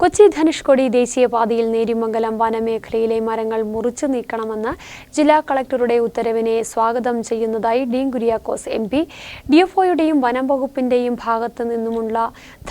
കൊച്ചി ധനുഷ്കോടി ദേശീയപാതയിൽ നേരിമംഗലം വനമേഖലയിലെ മരങ്ങൾ മുറിച്ചു നീക്കണമെന്ന് ജില്ലാ കളക്ടറുടെ ഉത്തരവിനെ സ്വാഗതം ചെയ്യുന്നതായി ഡീൻ കുര്യാക്കോസ് എം പി. ഡിഎഫ്ഒയുടെയും വനം വകുപ്പിന്റെയും ഭാഗത്തു നിന്നുമുള്ള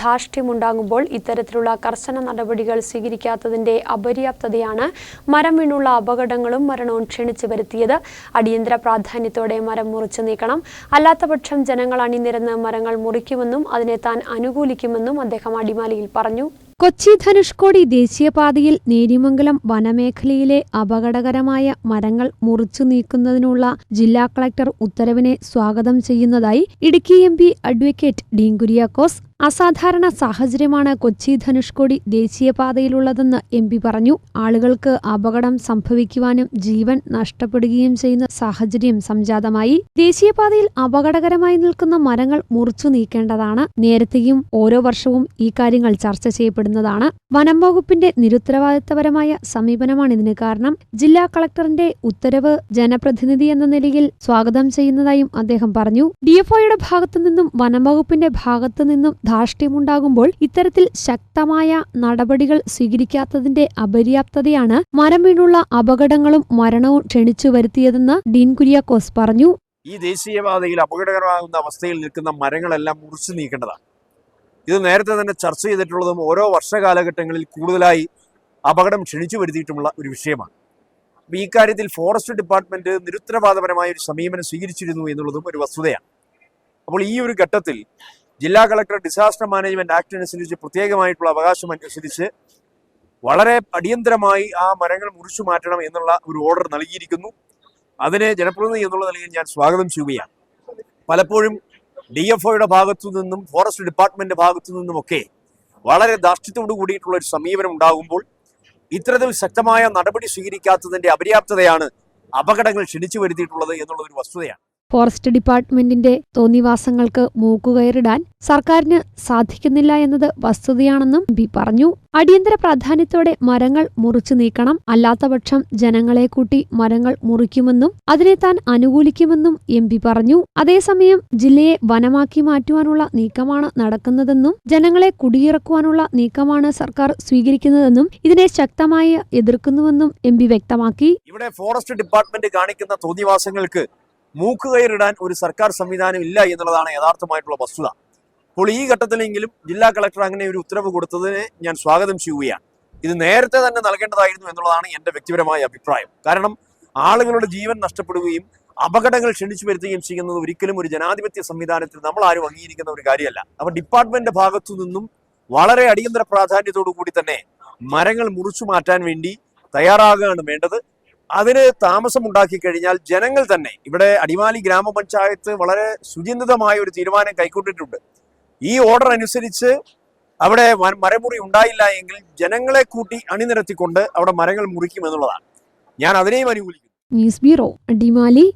ധാർഷ്ട്യമുണ്ടാകുമ്പോൾ ഇത്തരത്തിലുള്ള കർശന നടപടികൾ സ്വീകരിക്കാത്തതിന്റെ അപര്യാപ്തതയാണ് മരം വീണുള്ള അപകടങ്ങളും മരണവും ക്ഷണിച്ചു വരുത്തിയത്. അടിയന്തര പ്രാധാന്യത്തോടെ മരം മുറിച്ചു നീക്കണം. അല്ലാത്തപക്ഷം ജനങ്ങൾ അണിനിരന്ന് മരങ്ങൾ മുറിക്കുമെന്നും അതിനെ താൻ അനുകൂലിക്കുമെന്നും അദ്ദേഹം അടിമാലിയിൽ പറഞ്ഞു. കൊച്ചി ധനുഷ്കോടി ദേശീയപാതയിൽ നേരിമംഗലം വനമേഖലയിലെ അപകടകരമായ മരങ്ങൾ മുറിച്ചു നീക്കുന്നതിനുള്ള ജില്ലാ കളക്ടർ ഉത്തരവിനെ സ്വാഗതം ചെയ്യുന്നതായി Idukki M P advocate Dean Kuriakose അസാധാരണ സാഹചര്യമാണ് കൊച്ചി ധനുഷ്കോടി ദേശീയപാതയിലുള്ളതെന്ന് എം പി പറഞ്ഞു. ആളുകൾക്ക് അപകടം സംഭവിക്കുവാനും ജീവൻ നഷ്ടപ്പെടുകയും ചെയ്യുന്ന സാഹചര്യം സംജാതമായി. ദേശീയപാതയിൽ അപകടകരമായി നിൽക്കുന്ന മരങ്ങൾ മുറിച്ചു നീക്കേണ്ടതാണ്. നേരത്തെയും ഓരോ വർഷവും ഈ കാര്യങ്ങൾ ചർച്ച ചെയ്യപ്പെടുന്നതാണ്. വനം വകുപ്പിന്റെ നിരുത്തരവാദിത്തപരമായ സമീപനമാണ് ഇതിന് കാരണം. ജില്ലാ കളക്ടറിന്റെ ഉത്തരവ് ജനപ്രതിനിധി എന്ന നിലയിൽ സ്വാഗതം ചെയ്യുന്നതായും അദ്ദേഹം പറഞ്ഞു. ഡിഎഫ്ഒയുടെ ഭാഗത്തുനിന്നും വനം വകുപ്പിന്റെ ഭാഗത്തുനിന്നും ധാർഷ്ട്യമുണ്ടാകുമ്പോൾ ഇത്തരത്തിൽ ശക്തമായ നടപടികൾ സ്വീകരിക്കാത്തതിന്റെ അപര്യാപ്തതയാണ് മരം വീണുള്ള അപകടങ്ങളും മരണവും ക്ഷണിച്ചു വരുത്തിയതെന്ന് ഡീൻ കുര്യാക്കോസ് പറഞ്ഞു. ഈ ദേശീയപാതയിൽ അപകടകരമാകുന്ന അവസ്ഥയിൽ നിൽക്കുന്ന മരങ്ങളെല്ലാം മുറിച്ചു നീക്കേണ്ടതാണ്. ഇത് നേരത്തെ തന്നെ ചർച്ച ചെയ്തിട്ടുള്ളതും ഓരോ വർഷകാലഘട്ടങ്ങളിൽ കൂടുതലായി അപകടം ക്ഷണിച്ചു വരുത്തിയിട്ടുമുള്ള ഒരു വിഷയമാണ്. അപ്പോൾ ഈ കാര്യത്തിൽ ഫോറസ്റ്റ് ഡിപ്പാർട്ട്മെന്റ് നിരുത്തരവാദപരമായ ഒരു സമീപനം സ്വീകരിച്ചിരുന്നു എന്നുള്ളതും ഒരു വസ്തുതയാണ്. അപ്പോൾ ഈ ഒരു ഘട്ടത്തിൽ ജില്ലാ കളക്ടർ ഡിസാസ്റ്റർ മാനേജ്മെന്റ് ആക്ട് അനുസരിച്ച് പ്രത്യേകമായിട്ടുള്ള അവകാശം അനുസരിച്ച് വളരെ അടിയന്തരമായി ആ മരങ്ങൾ മുറിച്ചു മാറ്റണം എന്നുള്ള ഒരു ഓർഡർ നൽകിയിരിക്കുന്നു. അതിനെ ജനപ്രതിനിധി എന്നുള്ള നിലയിൽ ഞാൻ സ്വാഗതം ചെയ്യുകയാണ്. പലപ്പോഴും ഡി എഫ് ഒയുടെ ഭാഗത്തു നിന്നും ഫോറസ്റ്റ് ഡിപ്പാർട്ട്മെന്റ് ഭാഗത്തു നിന്നുമൊക്കെ വളരെ ദാർഷ്ട്യത്തോടു കൂടിയിട്ടുള്ള ഒരു സമീപനം ഉണ്ടാകുമ്പോൾ ഇത്തരത്തിൽ ശക്തമായ നടപടി സ്വീകരിക്കാത്തതിന്റെ അപര്യാപ്തതയാണ് അപകടങ്ങൾ ക്ഷണിച്ചു വരുത്തിയിട്ടുള്ളത് എന്നുള്ളൊരു വസ്തുതയാണ്. ഫോറസ്റ്റ് ഡിപ്പാർട്ട്മെന്റിന്റെ തോന്നിവാസങ്ങൾക്ക് മൂക്കുകയറിടാൻ സർക്കാരിന് സാധിക്കുന്നില്ല എന്നത് വസ്തുതയാണെന്നും ബി പറഞ്ഞു. അടിയന്തര പ്രാധാന്യത്തോടെ മരങ്ങൾ മുറിച്ചു നീക്കണം. അല്ലാത്തപക്ഷം ജനങ്ങളെ കൂട്ടി മരങ്ങൾ മുറിക്കുമെന്നും അതിനെ താൻ അനുകൂലിക്കുമെന്നും എം പി പറഞ്ഞു. അതേസമയം ജില്ലയെ വനമാക്കി മാറ്റുവാനുള്ള നീക്കമാണ് നടക്കുന്നതെന്നും ജനങ്ങളെ കുടിയിറക്കുവാനുള്ള നീക്കമാണ് സർക്കാർ സ്വീകരിക്കുന്നതെന്നും ഇതിനെ ശക്തമായി എതിർക്കുന്നുവെന്നും എം വ്യക്തമാക്കി. ഇവിടെ ഫോറസ്റ്റ് ഡിപ്പാർട്ട്മെന്റ് കാണിക്കുന്ന തോന്നിവാസങ്ങൾക്ക് മൂക്കുകയറിടാൻ ഒരു സർക്കാർ സംവിധാനം ഇല്ല എന്നുള്ളതാണ് യഥാർത്ഥമായിട്ടുള്ള വസ്തുത. അപ്പോൾ ഈ ഘട്ടത്തിലെങ്കിലും ജില്ലാ കളക്ടർ അങ്ങനെ ഒരു ഉത്തരവ് കൊടുത്തതിനെ ഞാൻ സ്വാഗതം ചെയ്യുകയാണ്. ഇത് നേരത്തെ തന്നെ നൽകേണ്ടതായിരുന്നു എന്നുള്ളതാണ് എന്റെ വ്യക്തിപരമായ അഭിപ്രായം. കാരണം ആളുകളുടെ ജീവൻ നഷ്ടപ്പെടുകയും അപകടങ്ങൾ ക്ഷണിച്ചു വരുത്തുകയും ചെയ്യുന്നത് ഒരിക്കലും ഒരു ജനാധിപത്യ സംവിധാനത്തിൽ നമ്മൾ ആരും അംഗീകരിക്കുന്ന ഒരു കാര്യമല്ല. അപ്പൊ ഡിപ്പാർട്ട്മെന്റ് ഭാഗത്തു നിന്നും വളരെ അടിയന്തര പ്രാധാന്യത്തോടു കൂടി തന്നെ മരങ്ങൾ മുറിച്ചു മാറ്റാൻ വേണ്ടി തയ്യാറാകുകയാണ് വേണ്ടത്. അതിന് താമസമുണ്ടാക്കി കഴിഞ്ഞാൽ ജനങ്ങൾ തന്നെ ഇവിടെ അടിമാലി ഗ്രാമപഞ്ചായത്ത് വളരെ സുചിന്തിതമായ ഒരു തീരുമാനം കൈക്കൊണ്ടിട്ടുണ്ട്. ഈ ഓർഡർ അനുസരിച്ച് അവിടെ മരമുറി ഉണ്ടായില്ല എങ്കിൽ ജനങ്ങളെ കൂട്ടി അണിനിരത്തിക്കൊണ്ട് അവിടെ മരങ്ങൾ മുറിക്കും എന്നുള്ളതാണ്. ഞാൻ അതിനെയും അനുകൂലിക്കുന്നു. News bureau Adimali